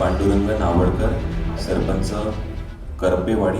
पांडुरंग नावडकर सरपंच करपेवाडी.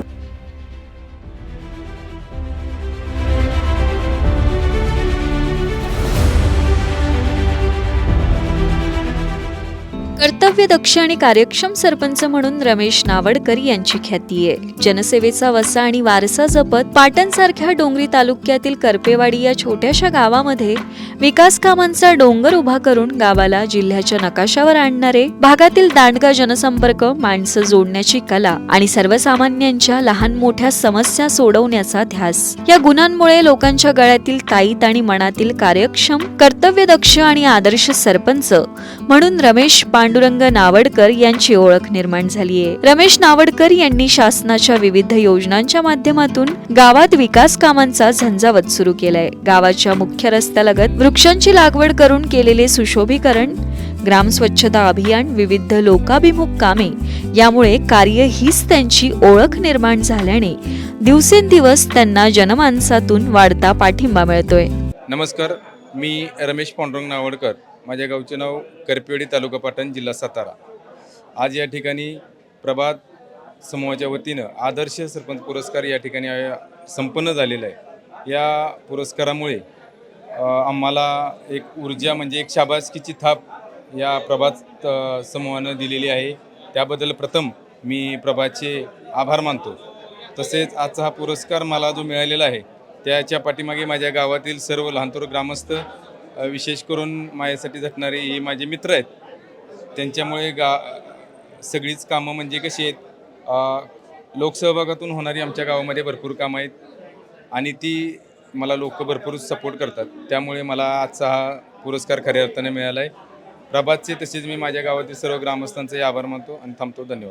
कर्तव्यदक्ष आणि कार्यक्षम सरपंच म्हणून रमेश नावडकर यांची ख्याती आहे. जनसेवेचा वसा आणि वारसा जपत पाटणसारख्या डोंगरी तालुक्यातील करपेवाडी या छोट्याशा गावामध्ये विकास कामांचा डोंगर उभा करून गावाला जिल्ह्याच्या नकाशावर आणणारे भागातील दांडगा जनसंपर्क माणसं जोडण्याची कला आणि सर्वसामान्यांच्या लहान मोठ्या समस्या सोडवण्याचा ध्यास. या गुणांमुळे लोकांच्या गळ्यातील ताईत आणि मनातील कार्यक्षम कर्तव्यदक्ष आणि आदर्श सरपंच म्हणून रमेश पांडुरंग नावडकर यांची ओळख निर्माण झाली आहे रमेश नावडकर यांनी शासनाच्या विविध योजनांच्या माध्यमातून गावात विकास कामांचा झंझावत सुरू केलाय. गावाच्या मुख्य रस्त्यालगत वृक्षांची लागवड करून केलेले सुशोभीकरण ग्राम स्वच्छता अभियान विविध लोकाभिमुख कामे यामुळे कार्य हीच त्यांची ओळख निर्माण झाल्याने दिवसेंदिवस त्यांना जनमानसातून वाढता पाठिंबा मिळतोय. नमस्कार मी रमेश पांडुरंग नावडकर. माझ्या गावचे नाव करपेवाडी तालुका पाटण जिल्हा सातारा. आज या ठिकाणी प्रभात समूहाच्या वतीनं आदर्श सरपंच पुरस्कार या ठिकाणी संपन्न झालेला आहे. या पुरस्कारामुळे आम्हाला एक ऊर्जा म्हणजे एक शाबासकीची थाप या प्रभात समूहानं दिलेली आहे. त्याबद्दल प्रथम मी प्रभातचे आभार मानतो. तसेच आजचा हा पुरस्कार मला जो मिळालेला आहे त्याच्या पाठीमागे माझ्या गावातील सर्व लहानतोर ग्रामस्थ विशेष करून माझ्यासाठी झटणारे हे माझे मित्र आहेत. त्यांच्यामुळे गा सगळीच कामं म्हणजे कशी आहेत लोकसहभागातून होणारी आमच्या गावामध्ये भरपूर कामं आहेत आणि ती मला लोक भरपूर सपोर्ट करतात. त्यामुळे मला आजचा हा पुरस्कार खऱ्या अर्थाने मिळाला आहे प्रभातचे तसेच मी माझ्या गावातील सर्व ग्रामस्थांचे आभार मानतो आणि थांबतो. धन्यवाद.